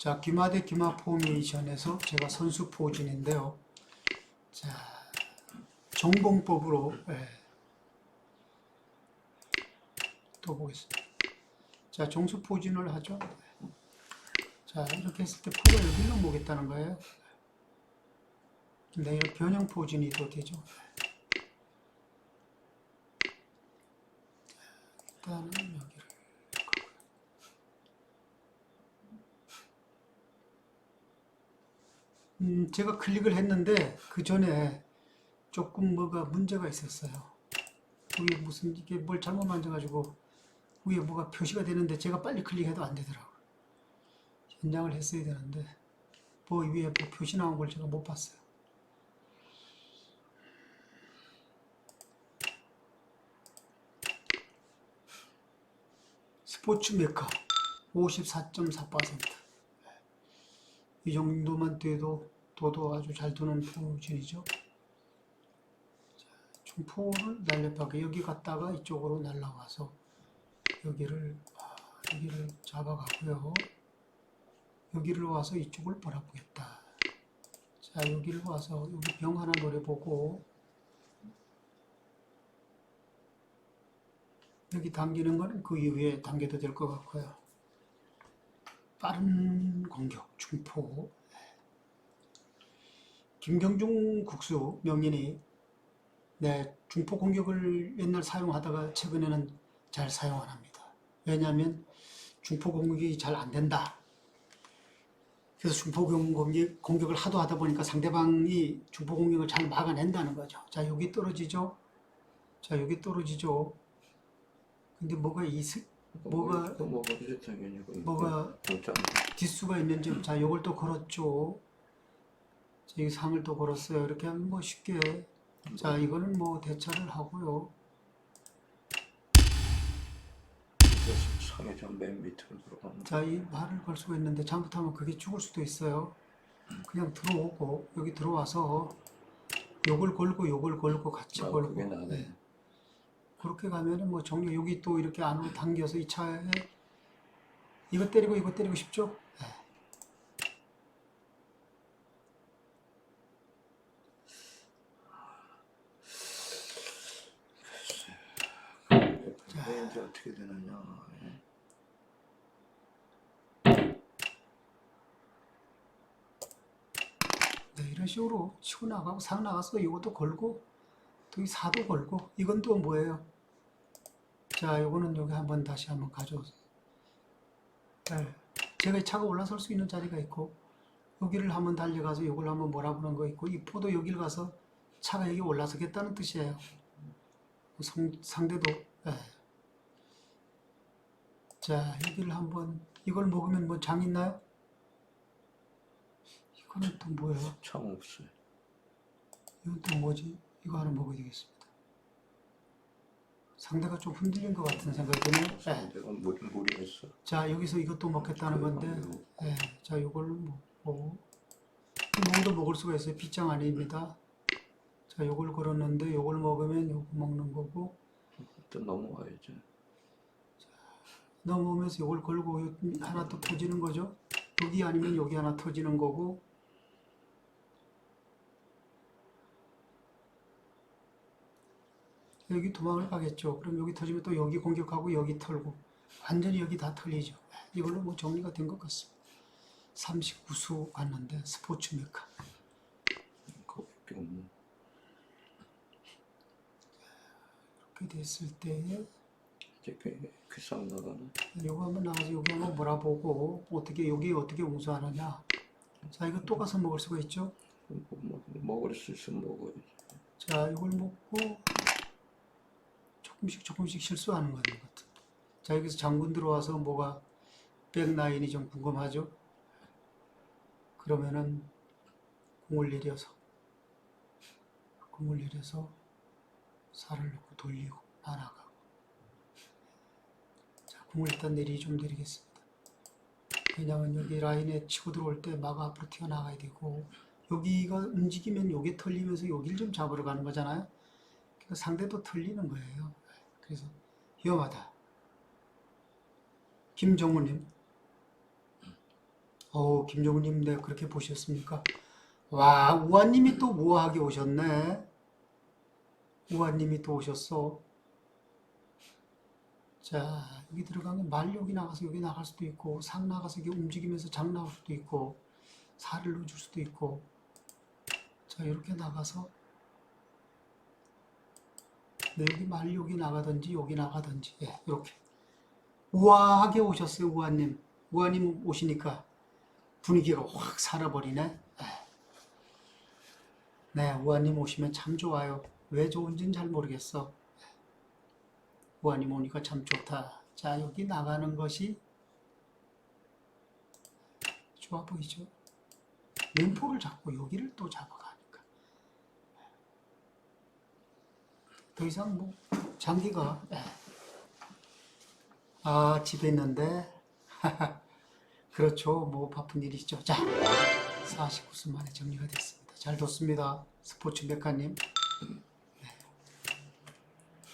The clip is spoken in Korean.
자, 귀마 대 귀마 포메이션에서 제가 선수 포진인데요. 자, 정봉법으로 예. 또 보겠습니다. 자, 정수 포진을 하죠. 자, 이렇게 했을 때 포가 여기로 모겠다는 거예요. 근데 이런 변형 포진이 또 되죠. 일단은 여기를 음, 제가 클릭을 했는데 그 전에 조금 뭐가 문제가 있었어요. 위에 무슨 이게 뭘 잘못 만져가지고 위에 뭐가 표시가 되는데 제가 빨리 클릭해도 안 되더라고요. 현장을 했어야 되는데 뭐 위에 뭐 표시 나온 걸 제가 못 봤어요. 스포츠 메카 54.4%. 이 정도만 돼도 도도 아주 잘 두는 포진이죠. 자, 중포를 날렵하게 여기 갔다가 이쪽으로 날라와서 여기를 아, 여기를 잡아가고요. 여기를 와서 이쪽을 바라보겠다. 자 여기를 와서 여기 병 하나 노려보고 여기 당기는 거는 그 이후에 당겨도 될 것 같고요. 빠른 공격, 중포. 김경중 국수 명인이 네, 중포 공격을 옛날 사용하다가 최근에는 잘 사용 안 합니다. 왜냐하면 중포 공격이 잘 안 된다. 그래서 중포 공격, 공격을 하도 하다 보니까 상대방이 중포 공격을 잘 막아낸다는 거죠. 자, 여기 떨어지죠. 자, 여기 떨어지죠. 근데 뭐가 이 스- 뭐가- 또 뭐가 비슷하게 뭐가 뒷수가 있는지 자 요걸 또 걸었죠. 자, 이 상을 또 걸었어요. 이렇게 하면 뭐 쉽게. 자 이거는 뭐 대처를 하고요. 상에 좀맨 밑으로 들어가는 자이 말을 걸 수가 있는데 잘못하면 그게 죽을 수도 있어요. 그냥 들어오고 여기 들어와서 요걸 걸고 요걸 걸고 같이 아, 걸고. 나네. 네. 그렇게 가면은 뭐 정리 여기 또 이렇게 안으로 당겨서 이 차에 이거 때리고 이거 때리고 싶죠 네. 근데 이제 어떻게 되느냐 예. 네, 이런 식으로 치고 나가고 상 나가서 이것도 걸고 또이 사도 걸고 이건 또 뭐예요? 자, 요거는 여기 한번 다시 한번 가져오세요. 네, 제가 이 차가 올라설 수 있는 자리가 있고 여기를 한번 달려가서 이걸 한번 몰아보는 거 있고 이 포도 여기를 가서 차가 여기 올라서겠다는 뜻이에요. 상, 상대도 네. 자, 여기를 한번 이걸 먹으면 뭐 장 있나요? 이거는 또 뭐예요? 참 없어요 이건 또 뭐지? 이거 하나 먹어야 되겠습니다. 상대가 좀 흔들린 것 같은 생각이 드네요. 네. 상대가 물, 무리했어 자, 여기서 이것도 먹겠다는 건데, 네. 자, 이걸 먹고, 이거도 먹을 수가 있어요. 빗장 아닙니다. 자, 요걸 걸었는데, 요걸 먹으면 요거 먹는 거고, 또 넘어와야죠 넘어오면서 요걸 걸고 요- 하나 또 터지는 거죠. 여기 아니면 여기 하나 터지는 거고, 여기 도망을 가겠죠. 그럼 여기 터지면 또 여기 공격하고 여기 털고 완전히 여기 다 털리죠. 이걸로 뭐 정리가 된 것 같습니다. 39수 갔는데 스포츠 메카. 없네 그렇게 됐을 때 이제 그, 그 싸움 나가네 요거 한번 나가서 여기 한번 몰아보고 어떻게 여기 어떻게 응수하느냐. 자 이거 또 가서 먹을 수가 있죠. 뭐, 뭐, 먹을 수 있으면 먹어야지 자 이걸 먹고 조금씩 조금씩 실수하는 것 같아요. 자 여기서 장군 들어와서 뭐가 백라인이 좀 궁금하죠. 그러면은 공을 내려서 공을 내려서 살을 넣고 돌리고 날아가고 자 공을 일단 내리 좀 내리겠습니다. 왜냐하면 여기 라인에 치고 들어올 때 마가 앞으로 튀어나가야 되고 여기가 움직이면 여기 털리면서 여기를 좀 잡으러 가는 거잖아요. 그래서 상대도 털리는 거예요. 그래서 위험하다. 김정우님 어, 김정우님, 네, 그렇게 보셨습니까? 와, 우아님이 또 우아하게 오셨네. 우아님이 또 오셨어. 자, 여기 들어가면 말 여기 나가서 여기 나갈 수도 있고, 상 나가서 이게 움직이면서 장 나올 수도 있고, 살을 넣어줄 수도 있고. 자, 이렇게 나가서, 네, 여기 말 여기 나가든지, 여기 나가든지, 예, 이렇게. 우아하게 오셨어요, 우아님. 우아님 오시니까 분위기가 확 살아버리네. 예. 네, 우아님 오시면 참 좋아요. 왜 좋은지는 잘 모르겠어. 우아님 오니까 참 좋다. 자, 여기 나가는 것이 좋아 보이죠? 왼포를 잡고 여기를 또 잡아가니까. 더 이상 뭐 장기가 예. 아 집에 있는데 그렇죠. 뭐 바쁜 일이 있죠. 자, 49분 만에 정리가 됐습니다. 잘 뒀습니다. 스포츠 메카님.